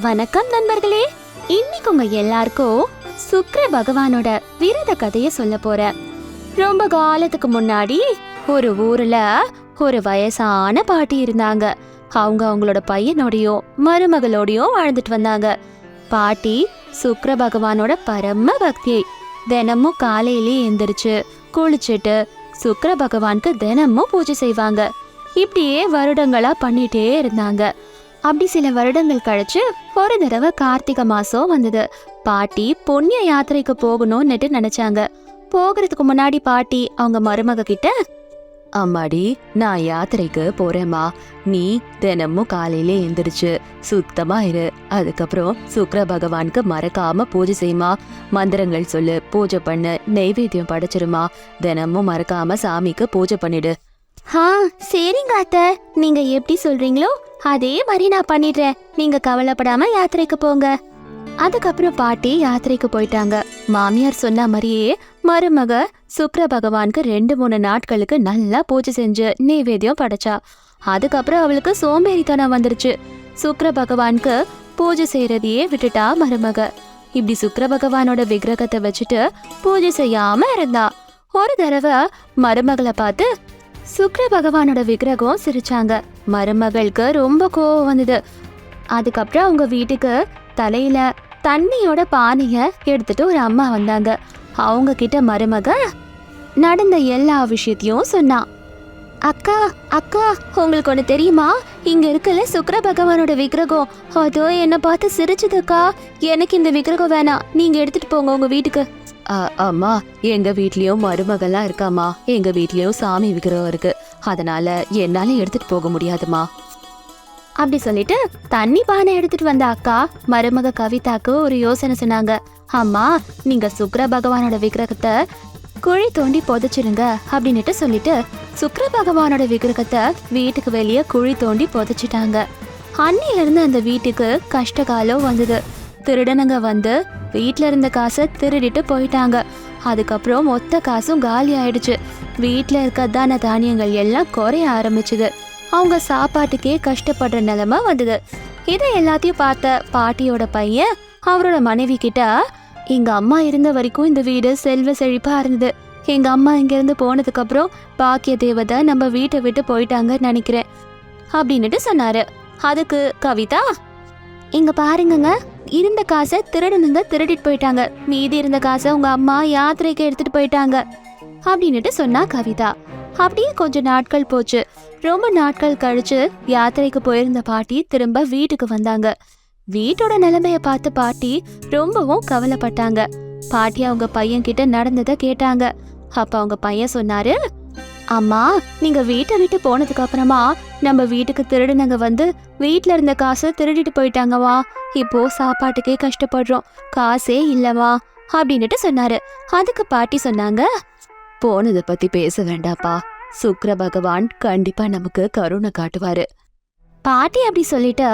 வணக்கம் நண்பர்களே. இன்னைக்கு உங்க எல்லாருக்கும் சுக்ர பகவானோட விரத கதைய சொல்ல போறேன். ரொம்ப காலத்துக்கு முன்னாடி ஒரு ஊர்ல ஒரு வயசான பாட்டி இருந்தாங்க. அவங்க அவங்களோட பையனோடையும் மருமகளோடையும் வாழ்ந்துட்டு வந்தாங்க. பாட்டி சுக்ர பகவானோட பரம பக்தி தினமும் காலையிலே எந்திரிச்சு குளிச்சுட்டு சுக்ர பகவானுக்கு தினமும் பூஜை செய்வாங்க. இப்படியே வருடங்களா பண்ணிட்டே இருந்தாங்க. அப்படி சில வருடங்கள் கழிச்சு ஒரு தடவை கார்த்திகை மாசம் வந்தது. பாட்டி புண்ணிய யாத்திரைக்கு போகணும்னுட்டு நினைச்சாங்க. போகிறதுக்கு முன்னாடி பாட்டி அவங்க மருமக கிட்ட அம்மாடி நான் யாத்திரைக்கு போறேம்மா. நீ தினமும் காலையில எந்திரிச்சு சுத்தமா இரு. அதுக்கப்புறம் சுக்கர பகவானுக்கு மறக்காம பூஜை செய்யுமா. மந்திரங்கள் சொல்லு பூஜை பண்ணு நெய்வேத்தியம் படைச்சிருமா. தினமும் மறக்காம சாமிக்கு பூஜை பண்ணிடு. ஆ சரிங்க அத்தை. நீங்க எப்படி சொல்றீங்களோ அதே மாதிரி நான் பண்ணிடுறேன். நீங்க கவலைப்படாம யாத்திரைக்கு போங்க. அதுக்கப்புறம் பாட்டி யாத்திரைக்கு போயிட்டாங்க. மாமியார் சொன்ன மாதிரியே மருமக சுப்ர பகவானுக்கு ரெண்டு மூணு நாட்களுக்கு நல்லா பூஜை செஞ்சு நெய்வேத்தியம் படைச்சா. அதுக்கப்புறம் அவளுக்கு சோம்பேறித்தனம் வந்துருச்சு. சுக்ர பகவானுக்கு பூஜை செய்யறதையே விட்டுட்டா மருமக. இப்படி சுக்ர பகவானோட விக்கிரகத்தை வச்சுட்டு பூஜை செய்யாம இருந்தா ஒரு தடவை மருமகளை பார்த்து சுக்ர பகவானோட விக்கிரகம் சிரிச்சாங்க. மருமகளுக்கு ரொம்ப கோவம் வந்தது. அதுக்கப்புறம் அவங்க வீட்டுக்கு தலையில தண்ணியோட பானைய எடுத்துட்டு ஒரு அம்மா வந்தாங்க. அவங்க கிட்ட மருமக நடந்த எல்லா விஷயத்தையும் சொன்னான் அக்கா அக்கா உங்களுக்கு ஒன்று தெரியுமா? இங்க இருக்கல சுக்ர பகவானோட விக்கிரகம். அதோ என்னை பார்த்து சிரிச்சதுக்கா? எனக்கு இந்த விக்கிரகம் வேணாம். நீங்க எடுத்துட்டு போங்க உங்க வீட்டுக்கு. அம்மா எங்க வீட்லயும் மருமகள்லாம் இருக்காமா எங்க வீட்லயும் சாமி விக்கிரகம் இருக்கு. அதனால என்னால எடுத்துட்டு போக முடியாதுமா அப்படி சொல்லிட்டு தண்ணி பானை எடுத்துட்டு வந்த அக்கா மருமக கவிதாக்கு ஒரு யோசனை சொன்னாங்க. அம்மா நீங்க சுக்ர பகவானோட விக்கிரகத்தை குழி தோண்டி புதைச்சிருங்க அப்படின்னுட்டு சொல்லிட்டு சுக்ர பகவானோட விக்கிரகத்தை வீட்டுக்கு வெளியே குழி தோண்டி புதைச்சிட்டாங்க. அன்னில இருந்து அந்த வீட்டுக்கு கஷ்டகாலம் வந்தது. திருடனுங்க வந்து வீட்டில் இருந்த காசை திருடிட்டு போயிட்டாங்க. அதுக்கப்புறம் மொத்த காசும் காலி ஆயிடுச்சு. வீட்டில் இருக்க தான தானியங்கள் எல்லாம் குறைய ஆரம்பிச்சுது. அவங்க சாப்பாட்டுக்கே கஷ்டப்படுற நிலமை வந்தது. இதை எல்லாத்தையும் பார்த்த பாட்டியோட பையன் அவரோட மனைவி கிட்ட எங்க அம்மா இருந்த வரைக்கும் இந்த வீடு செல்வ செழிப்பா இருந்தது. எங்க அம்மா இங்கிருந்து போனதுக்கு அப்புறம் பாக்கிய தேவதை நம்ம வீட்டை விட்டு போயிட்டாங்கன்னு நினைக்கிறேன். அப்படின்னுட்டு சொன்னாரு. அதுக்கு கவிதா இங்க பாருங்கங்க. இருந்த காசை திருடனுங்க திருடிட்டு போயிட்டாங்க. மீதி இருந்த காசை உங்க அம்மா யாத்திரைக்கு எடுத்துட்டு போயிட்டாங்க. அப்படின்னுட்டு சொன்னா கவிதா. அப்படியே கொஞ்ச நாட்கள் போச்சு. ரொம்ப நாட்கள் கழிச்சு யாத்திரைக்கு போயிருந்த பாட்டி திரும்ப வீட்டுக்கு வந்தாங்க. வீட்டோட நிலைமைய பார்த்து பாட்டி ரொம்பவும் கவலைப்பட்டாங்க. பாட்டி அவங்க பையன் கிட்ட நடந்ததை கேட்டாங்க. அப்ப அவங்க பையன் சொன்னாரு அம்மா நீங்க வீட்டை விட்டு போனதுக்கு அப்புறமா நம்ம வீட்டுக்கு திருடுனங்க வந்து வீட்ல இருந்த காசை திருடிட்டு போயிட்டாங்கவா இப்போ சாப்பாட்டுக்கே கஷ்டப்படுறோம். காசே இல்லவா அப்படின்னுட்டு சொன்னாரு. அதுக்கு பாட்டி சொன்னாங்க போனதை பத்தி பேச வேண்டாப்பா. சுக்ர பகவான் கண்டிப்பா நமக்கு கருணை காட்டுவாரு. பாட்டி அப்படி சொல்லிட்டு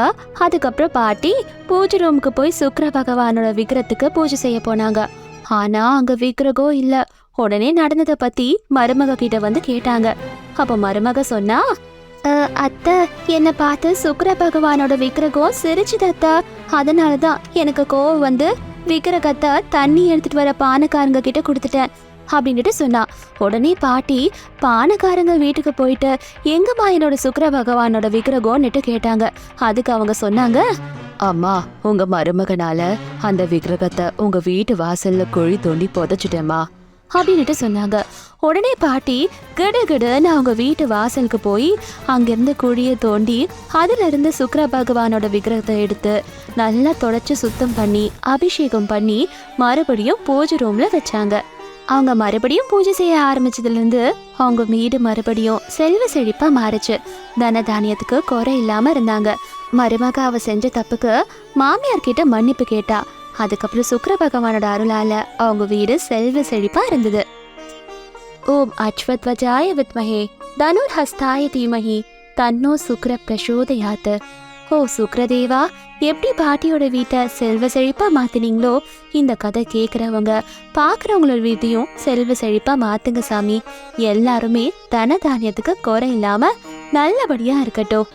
அதுக்கப்புறம் பாட்டி பூஜை ரூமுக்கு போய் சுக்ர பகவானோட விக்கிரத்துக்கு பூஜை செய்ய போனாங்க. ஆனா அங்க விக்கிரகம் இல்லை. உடனே நடந்தத பத்தி மருமக கிட்ட வந்து கேட்டாங்க. அப்ப மருமக சொன்னா அத்தை என்னை பார்த்து சுக்கர பகவானோட விக்கிரகம் சிரிச்சுதத்தா அதனாலதான் எனக்கு கோவம் வந்து விக்கிரகத்தை தண்ணி எடுத்துட்டு வர பானக்காரங்க கிட்ட கொடுத்துட்டேன் அப்படின்னுட்டு சொன்னா. உடனே பாட்டி பானக்காரங்க வீட்டுக்கு போயிட்டு எங்கம்மா என்னோட சுக்கிர பகவானோட விக்கிரகம்னுட்டு கேட்டாங்க. அதுக்கு அவங்க சொன்னாங்க அம்மா உங்க மருமகனால அந்த விக்கிரகத்தை உங்க வீட்டு வாசல்ல குழி தோண்டி புதைச்சிட்டேம்மா. அப்படின்னுட்டு சொன்னாங்க. உடனே பாட்டி கிடுகிடுன்னு அவங்க வீட்டு வாசலுக்கு போய் அங்கிருந்து குழியை தோண்டி அதிலிருந்து சுக்கர பகவானோட விக்கிரகத்தை எடுத்து நல்லா தொடச்சி சுத்தம் பண்ணி அபிஷேகம் பண்ணி மறுபடியும் பூஜை ரூம்ல வச்சாங்க. அவங்க மறுபடியும் பூஜை செய்ய ஆரம்பிச்சதுலேருந்து அவங்க வீடு மறுபடியும் செல்வ செழிப்பாக மாறுச்சு. தன தானியத்துக்கு குறை இல்லாமல் இருந்தாங்க. மருமக அவ செஞ்ச தப்புக்கு மாமியார் கிட்ட மன்னிப்பு கேட்டா அதுக்கப்புறம் சுக்கர பகவானோட அருளால அவங்க வீடு செல்வ செழிப்பா இருந்தது. ஓம் அஸ்வத்வஜாய வித்மஹே தனுர் ஹஸ்தாய தீமஹி தன்னோ சுக்ர பிரசோதயாத். ஓ சுக்ரதேவா எப்படி பாட்டியோட வீட்டை செல்வ செழிப்பா மாத்தினீங்களோ? இந்த கதை கேட்குறவங்க பாக்குறவங்களோட வீட்டையும் செல்வ செழிப்பா மாத்துங்க சாமி. எல்லாருமே தன தானியத்துக்கு குறை இல்லாம நல்லபடியா இருக்கட்டும்.